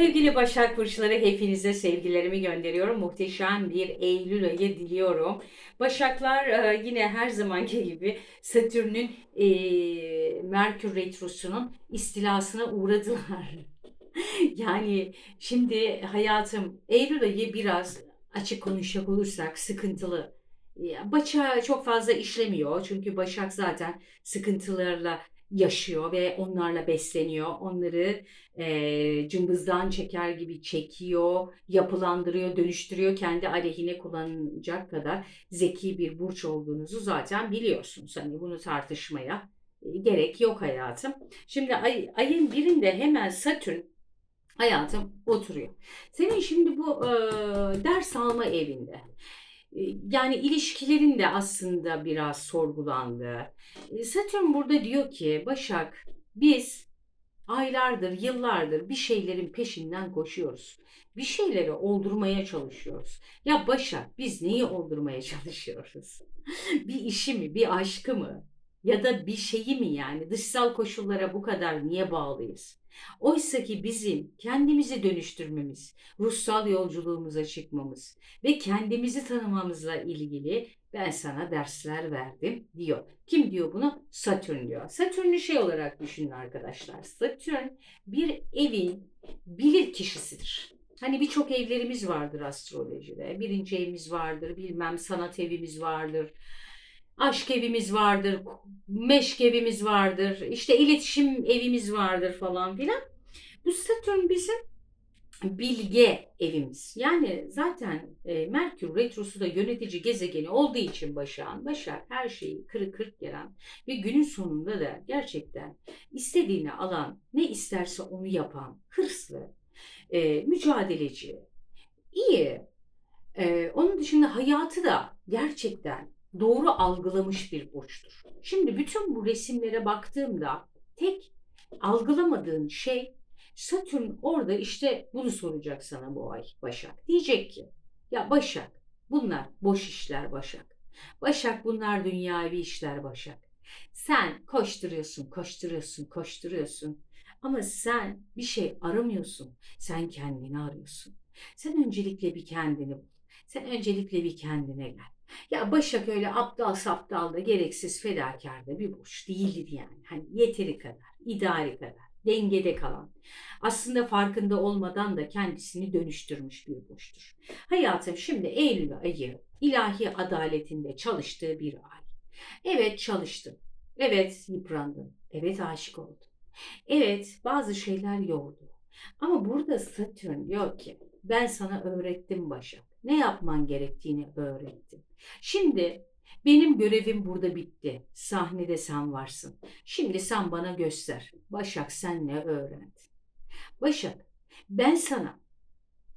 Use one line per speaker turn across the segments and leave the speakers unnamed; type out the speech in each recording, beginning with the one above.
Sevgili Başak Burçları hepinize sevgilerimi gönderiyorum. Muhteşem bir Eylül ayı diliyorum. Başaklar e, yine her zamanki gibi Satürn'ün e, Merkür Retrosu'nun istilasına uğradılar. yani şimdi hayatım Eylül ayı biraz açık konuşacak olursak sıkıntılı. Başak çok fazla işlemiyor çünkü Başak zaten sıkıntılarla yaşıyor ve onlarla besleniyor. Onları e, cımbızdan çeker gibi çekiyor, yapılandırıyor, dönüştürüyor. Kendi aleyhine kullanacak kadar zeki bir burç olduğunuzu zaten biliyorsunuz. Hani bunu tartışmaya e, gerek yok hayatım. Şimdi ay, ayın birinde hemen Satürn hayatım oturuyor. Senin şimdi bu e, ders alma evinde. Yani ilişkilerin de aslında biraz sorgulandı. E, Satürn burada diyor ki Başak biz aylardır, yıllardır bir şeylerin peşinden koşuyoruz. Bir şeyleri oldurmaya çalışıyoruz. Ya Başak biz neyi oldurmaya çalışıyoruz? bir işi mi, bir aşkı mı? Ya da bir şeyi mi yani? Dışsal koşullara bu kadar niye bağlıyız? Oysa ki bizim kendimizi dönüştürmemiz, ruhsal yolculuğumuza çıkmamız ve kendimizi tanımamızla ilgili ben sana dersler verdim diyor. Kim diyor bunu? Satürn diyor. Satürn'ü şey olarak düşünün arkadaşlar. Satürn bir evin bilir kişisidir. Hani birçok evlerimiz vardır astrolojide. Birinci evimiz vardır, bilmem sanat evimiz vardır. Aşk evimiz vardır, meşk evimiz vardır, işte iletişim evimiz vardır falan filan. Bu Satürn bizim bilge evimiz. Yani zaten e, Merkür Retrosu da yönetici gezegeni olduğu için Başak'ın, Başak her şeyi kırık kırık gelen ve günün sonunda da gerçekten istediğini alan, ne isterse onu yapan, hırslı, e, mücadeleci, iyi. E, onun dışında hayatı da gerçekten doğru algılamış bir burçtur. Şimdi bütün bu resimlere baktığımda tek algılamadığın şey Satürn orada işte bunu soracak sana bu ay Başak. Diyecek ki ya Başak bunlar boş işler Başak. Başak bunlar dünyavi işler Başak. Sen koşturuyorsun, koşturuyorsun, koşturuyorsun. Ama sen bir şey aramıyorsun. Sen kendini arıyorsun. Sen öncelikle bir kendini bul. Sen öncelikle bir kendine gel. Ya Başak öyle aptal saptal da gereksiz fedakar da bir burç değildir yani. Hani yeteri kadar, idari kadar, dengede kalan. Aslında farkında olmadan da kendisini dönüştürmüş bir burçtur. Hayatım şimdi Eylül ayı ilahi adaletinde çalıştığı bir ay. Evet çalıştın. Evet yıprandın. Evet aşık oldun. Evet bazı şeyler yordu. Ama burada Satürn diyor ki ben sana öğrettim Başak. Ne yapman gerektiğini öğrettim. Şimdi benim görevim burada bitti. Sahnede sen varsın. Şimdi sen bana göster. Başak sen ne öğrendin? Başak ben sana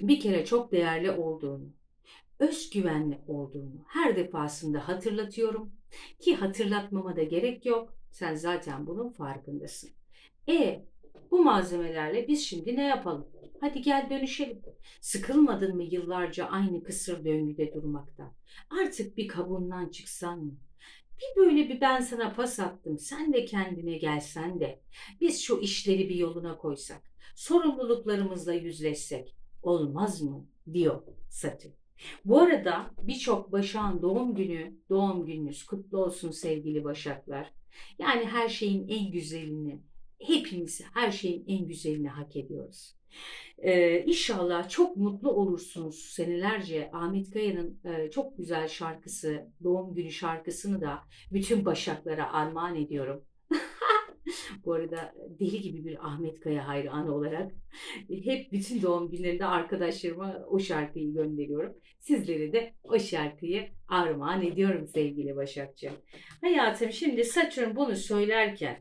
bir kere çok değerli olduğunu, özgüvenli olduğunu her defasında hatırlatıyorum. Ki hatırlatmama da gerek yok. Sen zaten bunun farkındasın. E bu malzemelerle biz şimdi ne yapalım? Hadi gel dönüşelim. Sıkılmadın mı yıllarca aynı kısır döngüde durmaktan? Artık bir kabuğundan çıksan mı? Bir böyle bir ben sana pas attım. Sen de kendine gelsen de. Biz şu işleri bir yoluna koysak. Sorumluluklarımızla yüzleşsek. Olmaz mı? diyor Satürn. Bu arada birçok Başak'ın doğum günü, doğum gününüz kutlu olsun sevgili Başaklar. Yani her şeyin en güzelini, hepimiz her şeyin en güzelini hak ediyoruz. Ee, inşallah çok mutlu olursunuz senelerce. Ahmet Kaya'nın e, çok güzel şarkısı, doğum günü şarkısını da bütün Başaklara armağan ediyorum. Bu arada deli gibi bir Ahmet Kaya hayranı olarak hep bütün doğum günlerinde arkadaşlarıma o şarkıyı gönderiyorum. Sizlere de o şarkıyı armağan ediyorum sevgili Başakçı. Hayatım şimdi Satürn bunu söylerken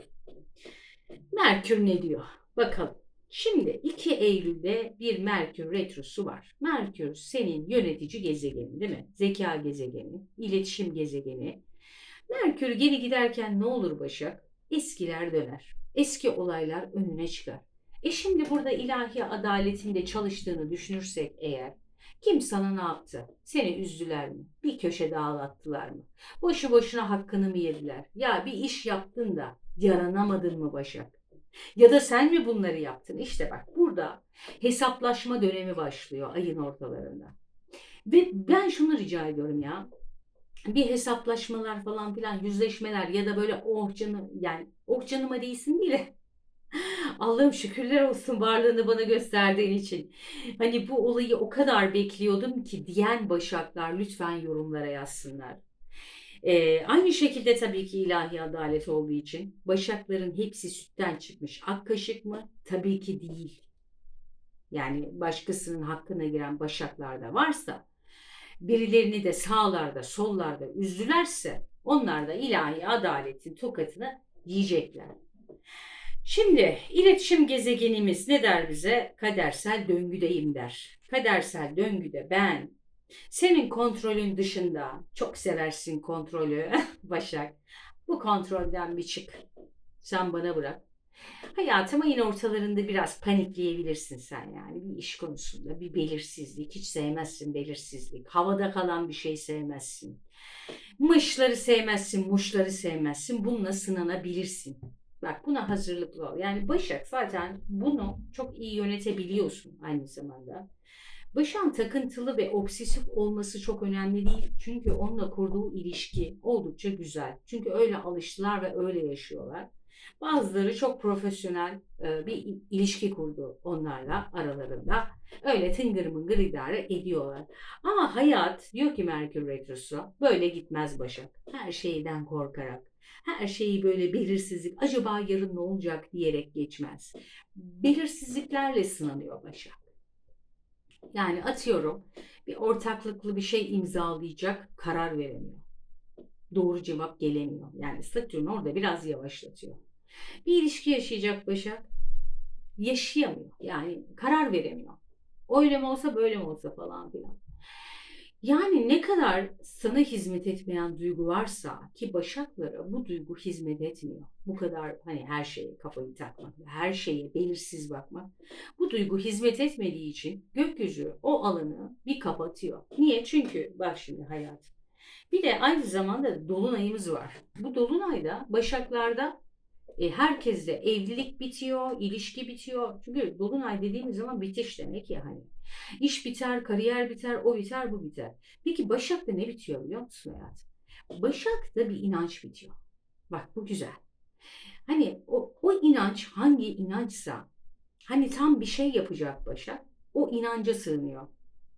Merkür ne diyor? Bakalım. Şimdi 2 Eylül'de bir Merkür retrosu var. Merkür senin yönetici gezegenin değil mi? Zeka gezegeni, iletişim gezegeni. Merkür geri giderken ne olur Başak? Eskiler döner. Eski olaylar önüne çıkar. E şimdi burada ilahi adaletinde çalıştığını düşünürsek eğer kim sana ne yaptı? Seni üzdüler mi? Bir köşede ağlattılar mı? Boşu boşuna hakkını mı yediler? Ya bir iş yaptın da yaranamadın mı Başak? Ya da sen mi bunları yaptın? İşte bak burada hesaplaşma dönemi başlıyor ayın ortalarında. Ve ben şunu rica ediyorum ya. Bir hesaplaşmalar falan filan, yüzleşmeler ya da böyle oh canım yani oh canıma değilsin değil de Allah'ım şükürler olsun varlığını bana gösterdiğin için. Hani bu olayı o kadar bekliyordum ki diyen başaklar lütfen yorumlara yazsınlar. Ee, aynı şekilde tabii ki ilahi adalet olduğu için başakların hepsi sütten çıkmış. Ak kaşık mı? Tabii ki değil. Yani başkasının hakkına giren başaklar da varsa birilerini de sağlarda sollarda üzdülerse onlar da ilahi adaletin tokatını yiyecekler. Şimdi iletişim gezegenimiz ne der bize? Kadersel döngüdeyim der. Kadersel döngüde ben senin kontrolün dışında çok seversin kontrolü Başak. Bu kontrolden bir çık. Sen bana bırak. Hayatım ayın ortalarında biraz panikleyebilirsin sen yani. Bir iş konusunda bir belirsizlik. Hiç sevmezsin belirsizlik. Havada kalan bir şey sevmezsin. Mışları sevmezsin, muşları sevmezsin. Bununla sınanabilirsin. Bak buna hazırlıklı ol. Yani Başak zaten bunu çok iyi yönetebiliyorsun aynı zamanda. Başak'ın takıntılı ve obsesif olması çok önemli değil. Çünkü onunla kurduğu ilişki oldukça güzel. Çünkü öyle alıştılar ve öyle yaşıyorlar. Bazıları çok profesyonel e, bir ilişki kurdu onlarla aralarında. Öyle tıngır mıngır idare ediyorlar. Ama hayat diyor ki Merkür Retrosu böyle gitmez Başak. Her şeyden korkarak, her şeyi böyle belirsizlik, acaba yarın ne olacak diyerek geçmez. Belirsizliklerle sınanıyor Başak. Yani atıyorum bir ortaklıklı bir şey imzalayacak karar veremiyor. Doğru cevap gelemiyor. Yani Satürn orada biraz yavaşlatıyor. Bir ilişki yaşayacak Başak yaşayamıyor. Yani karar veremiyor. Öyle mi olsa böyle mi olsa falan filan. Yani ne kadar sana hizmet etmeyen duygu varsa ki başaklara bu duygu hizmet etmiyor. Bu kadar hani her şeye kafayı takmak, her şeye belirsiz bakmak. Bu duygu hizmet etmediği için gökyüzü o alanı bir kapatıyor. Niye? Çünkü bak şimdi hayat. Bir de aynı zamanda dolunayımız var. Bu dolunayda başaklarda e, herkeste evlilik bitiyor, ilişki bitiyor. Çünkü dolunay dediğimiz zaman bitiş demek ya hani. İş biter, kariyer biter, o biter, bu biter. Peki Başak'ta ne bitiyor biliyor musun hayat? Başak'ta bir inanç bitiyor. Bak bu güzel. Hani o, o inanç hangi inançsa hani tam bir şey yapacak Başak o inanca sığınıyor.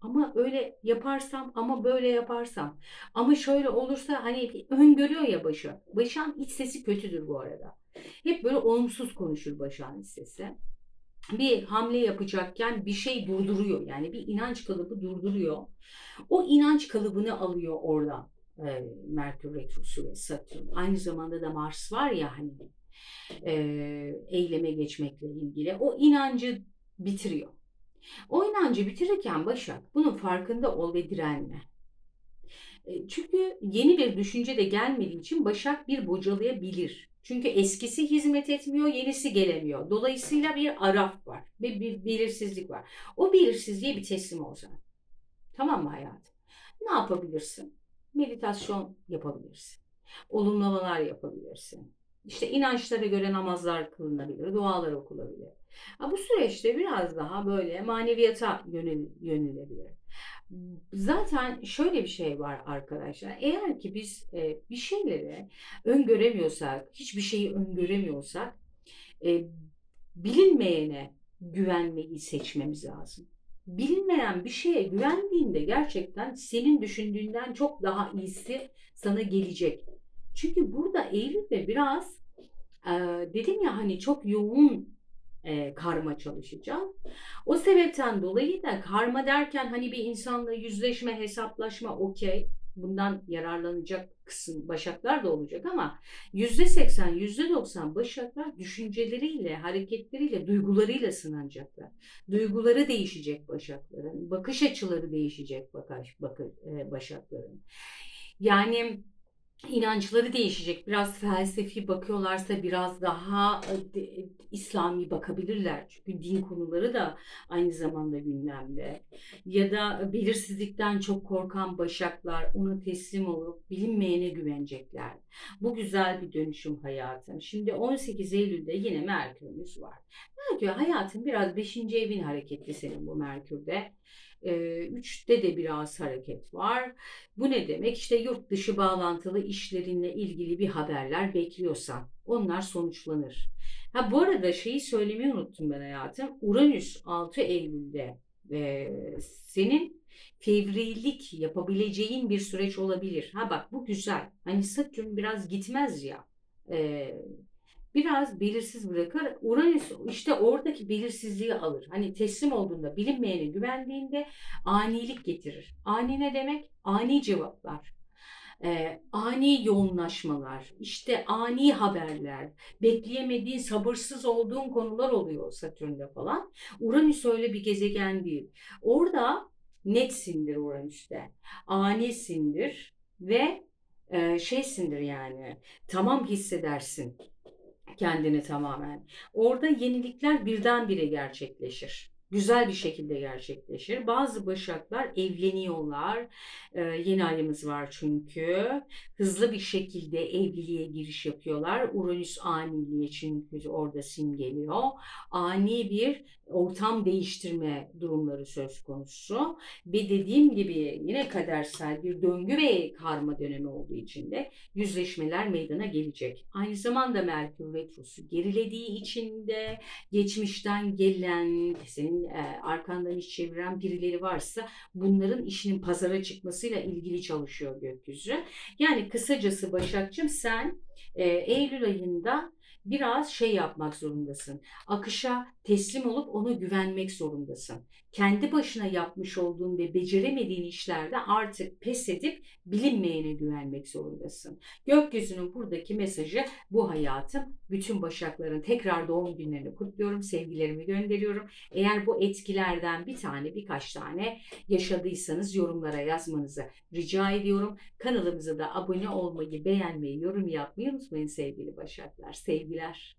Ama öyle yaparsam ama böyle yaparsam ama şöyle olursa hani öngörüyor ya Başak. Başak'ın iç sesi kötüdür bu arada. Hep böyle olumsuz konuşur Başak'ın sesi bir hamle yapacakken bir şey durduruyor. Yani bir inanç kalıbı durduruyor. O inanç kalıbını alıyor oradan. E, Merkür Retrosu ve Satürn. Aynı zamanda da Mars var ya hani e, eyleme geçmekle ilgili. O inancı bitiriyor. O inancı bitirirken Başak bunun farkında ol ve direnme. E, çünkü yeni bir düşünce de gelmediği için Başak bir bocalayabilir. Çünkü eskisi hizmet etmiyor, yenisi gelemiyor. Dolayısıyla bir araf var ve bir belirsizlik var. O belirsizliğe bir teslim olacaksın. Tamam mı hayatım? Ne yapabilirsin? Meditasyon yapabilirsin. Olumlamalar yapabilirsin. İşte inançlara göre namazlar kılınabilir, dualar okulabilir. Bu süreçte biraz daha böyle maneviyata yönel, yönelebilir. Zaten şöyle bir şey var arkadaşlar. Eğer ki biz e, bir şeyleri öngöremiyorsak, hiçbir şeyi öngöremiyorsak e, bilinmeyene güvenmeyi seçmemiz lazım. Bilinmeyen bir şeye güvendiğinde gerçekten senin düşündüğünden çok daha iyisi sana gelecek. Çünkü burada Eylül'de biraz e, dedim ya hani çok yoğun e, karma çalışacağım. O sebepten dolayı da karma derken hani bir insanla yüzleşme, hesaplaşma okey. Bundan yararlanacak kısım başaklar da olacak ama yüzde seksen, yüzde doksan başaklar düşünceleriyle, hareketleriyle, duygularıyla sınanacaklar. Duyguları değişecek başakların, bakış açıları değişecek bakış, bakış, başakların. Yani inançları değişecek. Biraz felsefi bakıyorlarsa biraz daha e, İslami bakabilirler. Çünkü din konuları da aynı zamanda gündemde. Ya da belirsizlikten çok korkan başaklar ona teslim olup bilinmeyene güvenecekler. Bu güzel bir dönüşüm hayatım. Şimdi 18 Eylül'de yine Merkür'ümüz var. Merkür hayatın biraz 5. evin hareketli senin bu Merkür'de. Ee, Üçte de biraz hareket var. Bu ne demek? İşte yurt dışı bağlantılı işlerinle ilgili bir haberler bekliyorsan onlar sonuçlanır. Ha bu arada şeyi söylemeyi unuttum ben hayatım. Uranüs 6 Eylül'de e, senin fevrilik yapabileceğin bir süreç olabilir. Ha bak bu güzel. Hani Satürn biraz gitmez ya. E, biraz belirsiz bırakır. Uranüs işte oradaki belirsizliği alır. Hani teslim olduğunda, bilinmeyene güvendiğinde anilik getirir. Ani ne demek? Ani cevaplar. Ee, ani yoğunlaşmalar, işte ani haberler, bekleyemediğin, sabırsız olduğun konular oluyor Satürn'de falan. Uranüs öyle bir gezegen değil. Orada netsindir Uranüs'te. Anisindir ve e, şeysindir yani tamam hissedersin kendini tamamen. Orada yenilikler birdenbire gerçekleşir. Güzel bir şekilde gerçekleşir. Bazı başaklar evleniyorlar. Ee, yeni ayımız var çünkü. Hızlı bir şekilde evliliğe giriş yapıyorlar. Uranüs aniliği çünkü orada simgeliyor. Ani bir ortam değiştirme durumları söz konusu. Ve dediğim gibi yine kadersel bir döngü ve karma dönemi olduğu için de yüzleşmeler meydana gelecek. Aynı zamanda Merkür Retrosu gerilediği için de geçmişten gelen, senin e, arkandan iş çeviren birileri varsa bunların işinin pazara çıkmasıyla ilgili çalışıyor gökyüzü. Yani kısacası Başakçım sen e, Eylül ayında biraz şey yapmak zorundasın. Akışa teslim olup ona güvenmek zorundasın. Kendi başına yapmış olduğun ve beceremediğin işlerde artık pes edip bilinmeyene güvenmek zorundasın. Gökyüzünün buradaki mesajı bu hayatım. Bütün başakların tekrar doğum günlerini kutluyorum. Sevgilerimi gönderiyorum. Eğer bu etkilerden bir tane birkaç tane yaşadıysanız yorumlara yazmanızı rica ediyorum. Kanalımıza da abone olmayı, beğenmeyi, yorum yapmayı unutmayın sevgili başaklar. Sevgiler.